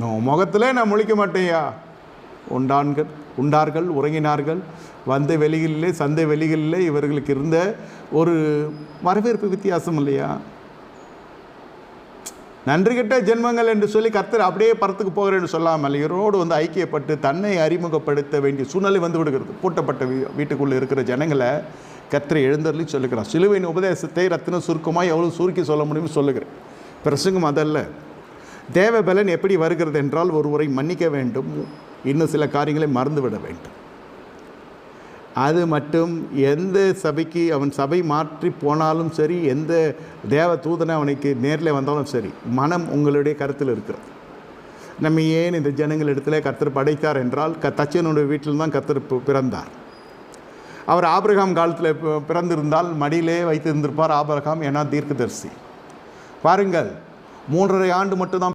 உன் முகத்திலே நான் முழிக்க மாட்டேயா? உண்டான்கள் உண்டார்கள் உறங்கினார்கள். வந்த வெளிகளிலே சந்தை வெளிகளிலே இவர்களுக்கு இருந்த ஒரு வரவேற்பு வித்தியாசம் இல்லையா? நன்றி கெட்ட ஜென்மங்கள் என்று சொல்லி கர்த்தர் அப்படியே பரத்துக்கு போகிறேன்னு சொல்லாமல் இவரோடு வந்து ஐக்கியப்பட்டு தன்னை அறிமுகப்படுத்த வேண்டிய சூழ்நிலை வந்து விடுகிறது. பூட்டப்பட்ட வீ வீட்டுக்குள்ளே இருக்கிற ஜனங்களை கத்திரை எழுந்தருளி சொல்லுகிறார். சிலுவையின் உபதேசத்தை ரத்தின சுருக்கமாக எவ்வளோ சுருக்கி சொல்ல முடியும்னு சொல்லுகிறேன். பிரசங்கம் அதல்ல. தேவபலன் எப்படி வருகிறது என்றால் ஒருவரை மன்னிக்க வேண்டும். இன்னும் சில காரியங்களை மறந்துவிட வேண்டும். அது மட்டும் எந்த சபைக்கு அவன் சபை மாற்றி போனாலும் சரி எந்த தேவ தூதனை அவனுக்கு நேரில் வந்தாலும் சரி மனம் உங்களுடைய கருத்தில் இருக்கிறது. நம்ம ஏன் இந்த ஜனங்கள் இடத்துல கர்த்தர் படைத்தார் என்றால் க தச்சனுடைய வீட்டில் தான் கர்த்தர் பிறந்தார். அவர் ஆபிரகாம் காலத்தில் பிறந்திருந்தால் மடியிலே வைத்திருந்திருப்பார் ஆபிரகாம் ஏன்னா தீர்க்கதரிசி. பாருங்கள் மூன்றரை ஆண்டு மட்டும்தான்